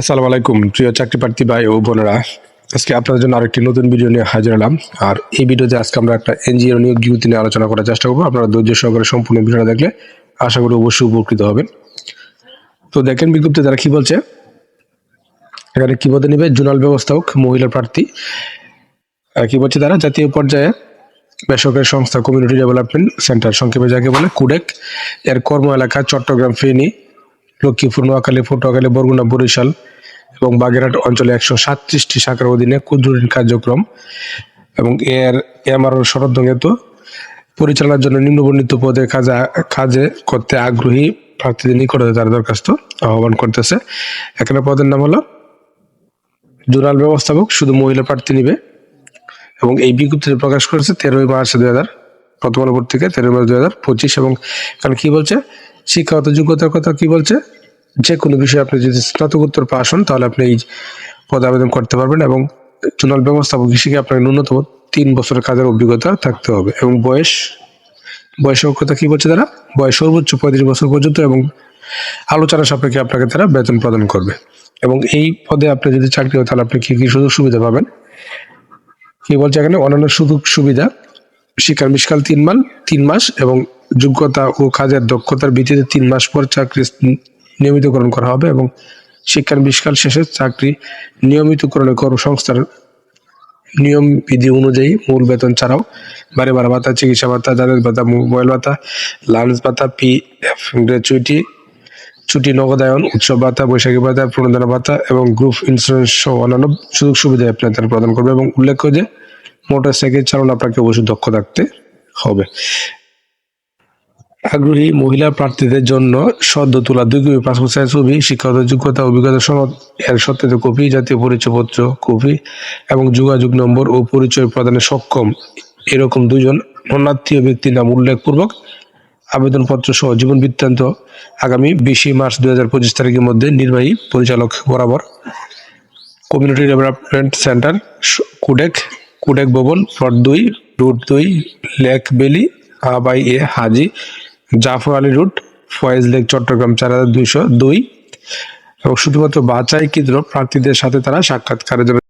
আসসালামু আলাইকুম, প্রিয় চাকরি প্রার্থী ভাই ও বোনেরা। আজকে আপনাদের জন্য আরেকটি নতুন ভিডিও নিয়ে হাজির হলাম। আর এই ভিডিওতে আজকে আমরা একটা এনজিও নিয়োগ বিজ্ঞপ্তি নিয়ে আলোচনা করার চেষ্টা করব। আপনারা ধৈর্য সহকারে সম্পূর্ণ ভিডিওটা দেখলে আশা করি অবশ্যই উপকৃত হবেন। তো দেখেন বিজ্ঞপ্তি তারা কি বলছে? এখানে কি পদে নিবে? জোনাল ব্যবস্থাপক, মহিলা প্রার্থী। আর কি বলছে তারা? জাতীয় পর্যায়ে বেসরকারি সংস্থা কমিউনিটি ডেভেলপমেন্ট সেন্টার, সংক্ষেপে যাকে বলে কুডেক। এর কর্ম এলাকা চট্টগ্রাম ফেনী। লক্ষ্মীপুর, নোয়াখালী পটুয়াখালী বরগুনা, বরিশাল এবং বাগেরহাট অঞ্চলে একশো সাতত্রিশটি শাখার অধীনে ক্ষুদ্র ঋণ কার্যক্রম এবং এর এমআরও শরৎ হেতু পরিচালনার জন্য নিম্নবর্ণিত পদে কাজে কাজে করতে আগ্রহী প্রার্থীদের নিকটে তার দরখাস্ত আহ্বান করতেছে। এখানে পদের নাম হলো জোনাল ব্যবস্থাপক, শুধু মহিলা প্রার্থী নিবে এবং এই বিজ্ঞপ্তিটি প্রকাশ করেছে তেরোই মার্চ দুই হাজার প্রথম পত্রিকা তেরোই মার্চ দুই হাজার পঁচিশ এবং এখানে কি বলছে? শিক্ষাগত যোগ্যতার কথা কি বলছে? যে কোনো বিষয়ে আপনি যদি স্নাতকোত্তর পাশ হন, তাহলে আপনি এই পদে আবেদন করতে পারবেন এবং জোনাল ব্যবস্থাপক হিসেবে আপনার ন্যূনতম তিন বছরের কাজের অভিজ্ঞতা থাকতে হবে এবং বয়স বয়সের কথা কি বলছে তারা? বয়স সর্বোচ্চ পঁয়ত্রিশ বছর পর্যন্ত এবং আলোচনা সাপেক্ষে আপনাকে তারা বেতন প্রদান করবে। এবং এই পদে আপনি যদি চাকরি হয়, তাহলে আপনি কি কি সুযোগ সুবিধা পাবেন? কি বলছে এখানে? অন্যান্য সুযোগ সুবিধা, শিক্ষার মিশকাল তিন মাস তিন মাস এবং যোগ্যতা ও কাজের দক্ষতার ভিত্তিতে তিন মাস পর চাকরি নিয়মিতকরণ করা হবে এবং শিক্ষার বিশকাল শেষে চাকরি নিয়মিতকরণে কর্মসংস্থার নিয়ম বিধি অনুযায়ী মূল বেতন ছাড়াও বারে বারে ভাতা, চিকিৎসা ভাতা, যাদের ভাতা, মোবাইল ভাতা, লাঞ্চ ভাতা পি এফ গ্র্যাচুইটি, ছুটি, নগদায়ন, উৎসব ভাতা, বৈশাখী ভাতা প্রণোদনা ভাতা এবং গ্রুপ ইন্স্যুরেন্স সহ অন্যান্য সুযোগ সুবিধা আপনার তারা প্রদান করবে এবং উল্লেখ্য যে মোটর সাইকেল চালানো আপনাকে অবশ্যই দক্ষ থাকতে হবে। আগ্রহী মহিলা প্রার্থীদের জন্য সদ্য তোলা দুই কপি পাসপোর্ট সাইজ ছবি শিক্ষাগত যোগ্যতা, অভিজ্ঞতা সনদ, এর সত্যায়িত কপি, জাতীয় পরিচয়পত্র কপি এবং যোগাযোগ নম্বর ও পরিচয় প্রদানে সক্ষম। এরকম দুজন অনাত্মীয় ব্যক্তির নাম উল্লেখপূর্বক আবেদনপত্র সহ জীবন বৃত্তান্ত আগামী বিশে মার্চ দুই হাজার পঁচিশ তারিখের মধ্যে নির্বাহী পরিচালক বরাবর। কমিউনিটি ডেভেলপমেন্ট সেন্টার কুডেক কুডেক ভবন প্লট দুই, রুট দুই, লেক বেলি আবাই এ হাজি জাফর আলী রুট, ফয়েজ লেক, চট্টগ্রাম চার হাজার দুইশো দুই। এবং শুধুমাত্র বাছাইকৃত প্রার্থীদের সাথে তারা সাক্ষাৎকারের জন্য